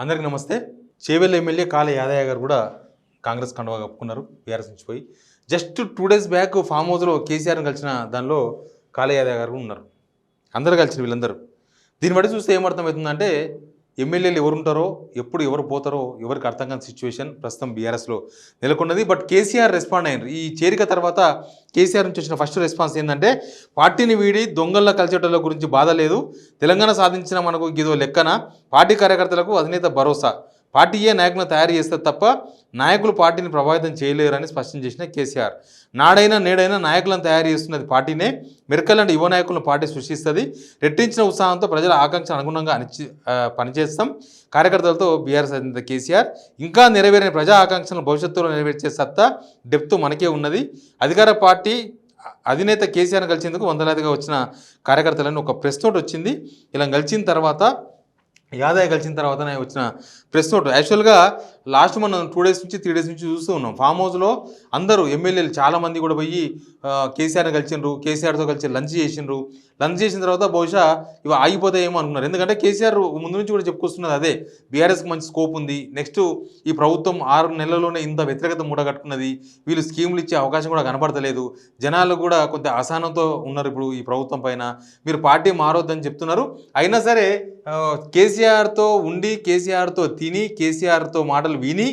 అందరికీ నమస్తే. చేవెళ్ళ ఎమ్మెల్యే కాళ యాదయ్య గారు కూడా కాంగ్రెస్ కండువా కప్పుకున్నారు బీఆర్ఎస్ నుంచి పోయి. Just two days back farm హౌస్లో కేసీఆర్ని కలిసిన దానిలో కాళ యాదయ్య గారు ఉన్నారు. అందరు కలిసిన వీళ్ళందరూ. దీన్ని బట్టి చూస్తే ఏమర్థమవుతుందంటే ఎమ్మెల్యేలు ఎవరు ఉంటారో ఎప్పుడు ఎవరు పోతారో ఎవరికి అర్థం కాని సిచ్యువేషన్ ప్రస్తుతం బీఆర్ఎస్లో నెలకొన్నది. బట్ కేసీఆర్ రెస్పాండ్ అయ్యారు ఈ చేరిక తర్వాత కేసీఆర్ నుంచి వచ్చిన ఫస్ట్ రెస్పాన్స్ ఏంటంటే పార్టీని వీడి దొంగల్లో కలిసేటోళ్ళ గురించి బాధ లేదు. తెలంగాణ సాధించిన మనకు ఇదో లెక్కన? పార్టీ కార్యకర్తలకు అధినేత భరోసా. పార్టీయే నాయకులను తయారు చేస్తే తప్ప నాయకులు పార్టీని ప్రభావితం చేయలేరని స్పష్టం చేసిన కేసీఆర్. నాడైనా నేడైనా నాయకులను తయారు చేస్తున్నది పార్టీనే. మెరకలాంటి యువ నాయకులను పార్టీ సృష్టిస్తుంది. రెట్టించిన ఉత్సాహంతో ప్రజల ఆకాంక్ష అనుగుణంగా అనిచి పనిచేస్తాం. కార్యకర్తలతో బీఆర్ఎస్ అధినేత కేసీఆర్. ఇంకా నెరవేరిన ప్రజా ఆకాంక్షలను భవిష్యత్తులో నెరవేర్చే సత్తా డెప్త్ మనకే ఉన్నది. అధికార పార్టీ అధినేత కేసీఆర్ కలిసేందుకు వందలాదిగా వచ్చిన కార్యకర్తలను ఒక ప్రెస్ నోట్ వచ్చింది. ఇలా కలిసిన తర్వాత యాదయ్య కలిసిన తర్వాతనే వచ్చిన ప్రెస్ నోట్. యాక్చువల్గా లాస్ట్ మనం టూ డేస్ నుంచి త్రీ డేస్ నుంచి చూస్తూ ఉన్నాం. ఫామ్ హౌస్లో అందరూ ఎమ్మెల్యేలు చాలామంది కూడా పోయి కేసీఆర్ని కలిసిండ్రు కేసీఆర్తో కలిసి లంచ్ చేసిండ్రు లంచ్ చేసిన తర్వాత బహుశా ఇవి ఆగిపోతాయేమో అనుకున్నారు. ఎందుకంటే కేసీఆర్ ముందు నుంచి కూడా చెప్పుకొస్తున్నది అదే. బీఆర్ఎస్కి మంచి స్కోప్ ఉంది. నెక్స్ట్ ఈ ప్రభుత్వం ఆరు నెలల్లోనే ఇంత వ్యతిరేకత మూటగట్టుకున్నది వీళ్ళు స్కీములు ఇచ్చే అవకాశం కూడా కనపడతలేదు. జనాలు కూడా కొంత అసహనంతో ఉన్నారు ఇప్పుడు ఈ ప్రభుత్వం పైన. మీరు పార్టీ మారొద్దని చెప్తున్నారు. అయినా సరే కేసీఆర్ కేసీఆర్తో ఉండి కేసీఆర్తో తిని కేసీఆర్తో మాటలు విని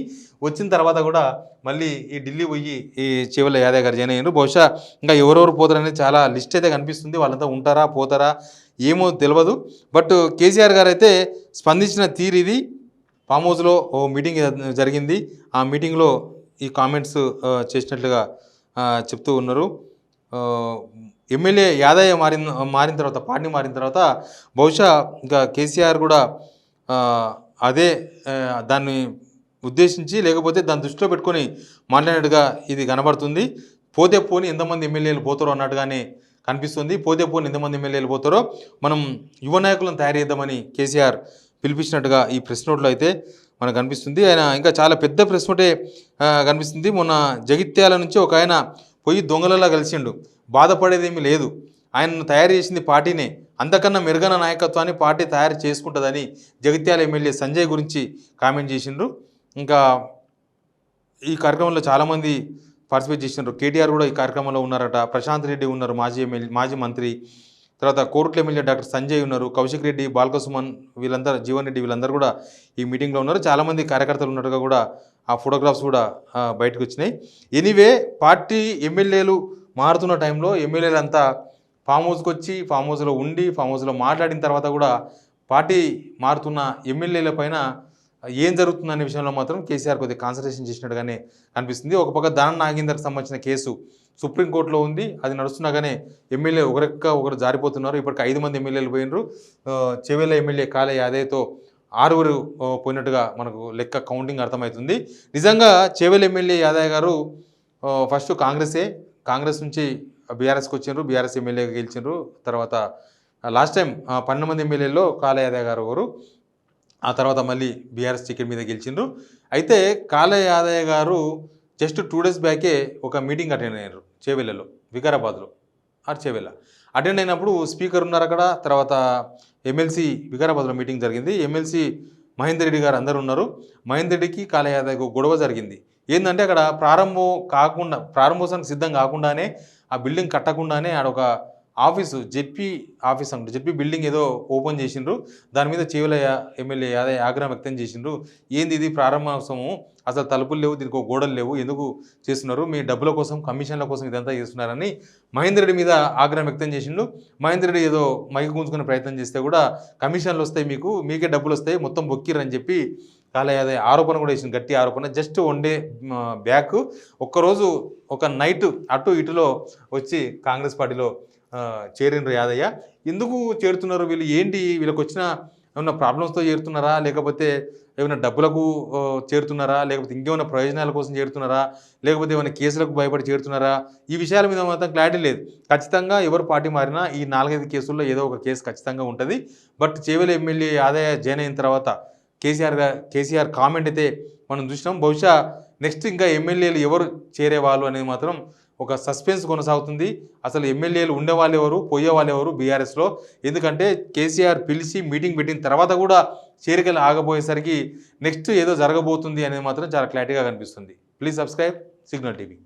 వచ్చిన తర్వాత కూడా మళ్ళీ ఈ ఢిల్లీ పోయి ఈ చివల యాదవ్ గారు జాయిన్ అయ్యారు బహుశా ఇంకా ఎవరెవరు పోతారనేది చాలా లిస్ట్ అయితే కనిపిస్తుంది. వాళ్ళంతా ఉంటారా పోతారా ఏమో తెలియదు బట్ కేసీఆర్ గారు అయితే స్పందించిన తీరు ఇది. ఫామ్ హౌస్లో ఓ మీటింగ్ జరిగింది. ఆ మీటింగ్లో ఈ కామెంట్స్ చేసినట్లుగా చెప్తూ ఉన్నారు. ఎమ్మెల్యే యాదయ్య మారిన మారిన తర్వాత పార్టీ మారిన తర్వాత బహుశా ఇంకా కేసీఆర్ కూడా అదే దాన్ని ఉద్దేశించి లేకపోతే దాన్ని దృష్టిలో పెట్టుకొని మాట్లాడినట్టుగా ఇది కనబడుతుంది. పోతే పోని ఎంతమంది ఎమ్మెల్యేలు పోతారో అన్నట్టుగానే కనిపిస్తుంది. పోతే పోని ఎంతమంది ఎమ్మెల్యేలు పోతారో మనం యువ నాయకులను తయారు చేద్దామని కేసీఆర్ పిలిపించినట్టుగా ఈ ప్రెస్ నోట్లో అయితే మనకు కనిపిస్తుంది. ఆయన ఇంకా చాలా పెద్ద ప్రెస్ నోటే కనిపిస్తుంది. మొన్న జగిత్యాల నుంచి ఒక ఆయన పోయి దొంగలలా కలిసిండు. బాధపడేదేమీ లేదు. ఆయనను తయారు చేసింది పార్టీనే. అంతకన్నా మెరుగైన నాయకత్వాన్ని పార్టీ తయారు చేసుకుంటుందని జగిత్యాల ఎమ్మెల్యే సంజయ్ గురించి కామెంట్ చేసిండ్రు. ఇంకా ఈ కార్యక్రమంలో చాలామంది పార్టిసిపేట్ చేసినారు కేటీఆర్ కూడా ఈ కార్యక్రమంలో ఉన్నారట. ప్రశాంత్ రెడ్డి ఉన్నారు మాజీ ఎమ్మెల్యే మాజీ మంత్రి. తర్వాత కోరుట్ల ఎమ్మెల్యే డాక్టర్ సంజయ్ ఉన్నారు. కౌశిక్ రెడ్డి బాల్కసుమన్ వీళ్ళందరూ జీవన్ రెడ్డి వీళ్ళందరూ కూడా ఈ మీటింగ్లో ఉన్నారు. చాలామంది కార్యకర్తలు ఉన్నట్టుగా కూడా ఆ ఫోటోగ్రాఫ్స్ కూడా బయటకు వచ్చినాయి. ఎనీవే పార్టీ ఎమ్మెల్యేలు మారుతున్న టైంలో ఎమ్మెల్యేలు అంతా ఫామ్ హౌస్కి వచ్చి ఫామ్ హౌస్లో ఉండి ఫామ్ హౌస్లో మాట్లాడిన తర్వాత కూడా పార్టీ మారుతున్న ఎమ్మెల్యేల పైన ఏం జరుగుతుందనే విషయంలో మాత్రం కేసీఆర్ కొద్దిగా కాన్సన్ట్రేషన్ చేసినట్టుగానే అనిపిస్తుంది ఒక పక్క దానం నాగేందర్కి సంబంధించిన కేసు సుప్రీంకోర్టులో ఉంది. అది నడుస్తున్నాగానే ఎమ్మెల్యే ఒకరిక్క ఒకరు జారిపోతున్నారు. ఇప్పటికి ఐదు మంది ఎమ్మెల్యేలు పోయినరు. చెవేల ఎమ్మెల్యే కాలే యాదయ్యతో ఆరుగురు పోయినట్టుగా మనకు లెక్క కౌంటింగ్ అర్థమవుతుంది. నిజంగా చెవేల ఎమ్మెల్యే యాదయ్య గారు ఫస్ట్ కాంగ్రెసే. కాంగ్రెస్ నుంచి బీఆర్ఎస్కి వచ్చిండ్రు బీఆర్ఎస్ ఎమ్మెల్యేగా గెలిచిండ్రు. తర్వాత లాస్ట్ టైం పన్నెండు మంది ఎమ్మెల్యేలో కాళయాదవ్ గారు ఒకరు. ఆ తర్వాత మళ్ళీ బీఆర్ఎస్ టికెట్ మీద గెలిచిండ్రు. అయితే కాళయాదయ్య గారు జస్ట్ టూ డేస్ బ్యాకే ఒక మీటింగ్ అటెండ్ అయ్యారు చేవెళ్ళలో వికారాబాద్లో ఆర్ చేవెళ్ళ అటెండ్ అయినప్పుడు స్పీకర్ ఉన్నారు అక్కడ. తర్వాత ఎమ్మెల్సీ వికారాబాద్లో మీటింగ్ జరిగింది. ఎమ్మెల్సీ మహేందర్ రెడ్డి గారు అందరు ఉన్నారు. మహేందర్ రెడ్డికి కాల గొడవ జరిగింది. ఏంటంటే అక్కడ ప్రారంభం కాకుండా ప్రారంభోత్సవానికి సిద్ధం కాకుండానే ఆ బిల్డింగ్ కట్టకుండానే ఆడ ఒక ఆఫీసు జెడ్పీ ఆఫీస్ అంటే జెడ్పీ బిల్డింగ్ ఏదో ఓపెన్ చేసిండ్రు. దాని మీద చేవల ఎమ్మెల్యే యాదయ్య ఆగ్రహం వ్యక్తం చేసిండ్రు. ఏంది ఇది ప్రారంభోత్సవం అసలు తలుపులు లేవు దీనికి ఒక గోడలు లేవు ఎందుకు చేస్తున్నారు? మీ డబ్బుల కోసం కమిషన్ల కోసం ఇదంతా చేస్తున్నారని మహేంద్రుడి మీద ఆగ్రహం వ్యక్తం చేసిండు. మహేందర్ ఏదో మైకి గుంజుకునే ప్రయత్నం చేస్తే కూడా కమిషన్లు వస్తాయి మీకు మీకే డబ్బులు వస్తాయి మొత్తం బొక్కిరని చెప్పి చాలా ఆరోపణ కూడా వేసింది గట్టి ఆరోపణ. జస్ట్ వన్ డే బ్యాక్ ఒక్కరోజు ఒక నైట్ అటు ఇటులో వచ్చి కాంగ్రెస్ పార్టీలో చేరిండ్రు యాదయ్య. ఎందుకు చేరుతున్నారు వీళ్ళు? ఏంటి? వీళ్ళకి వచ్చిన ఏమైనా ప్రాబ్లమ్స్తో చేరుతున్నారా? లేకపోతే ఏమైనా డబ్బులకు చేరుతున్నారా? లేకపోతే ఇంకేమైనా ప్రయోజనాల కోసం చేరుతున్నారా? లేకపోతే ఏమైనా కేసులకు భయపడి చేరుతున్నారా? ఈ విషయాల మీద మాత్రం క్లారిటీ లేదు. ఖచ్చితంగా ఎవరు పార్టీ మారినా ఈ నాలుగైదు కేసుల్లో ఏదో ఒక కేసు ఖచ్చితంగా ఉంటుంది. బట్ చేవెల ఎమ్మెల్యే ఆదాయ జాయిన్ అయిన తర్వాత కేసీఆర్ కేసీఆర్ కామెంట్ అయితే మనం చూసినాం. బహుశా నెక్స్ట్ ఇంకా ఎమ్మెల్యేలు ఎవరు చేరేవాళ్ళు అనేది మాత్రం ఒక సస్పెన్స్ కొనసాగుతుంది. అసలు ఎమ్మెల్యేలు ఉండేవాళ్ళు ఎవరు పోయేవాళ్ళు ఎవరు బీఆర్ఎస్లో ఎందుకంటే కేసీఆర్ పిలిచి మీటింగ్ పెట్టిన తర్వాత కూడా చేరికలు ఆగబోయేసరికి నెక్స్ట్ ఏదో జరగబోతుంది అనేది మాత్రం చాలా క్లారిటీగా కనిపిస్తుంది. Please subscribe signal TV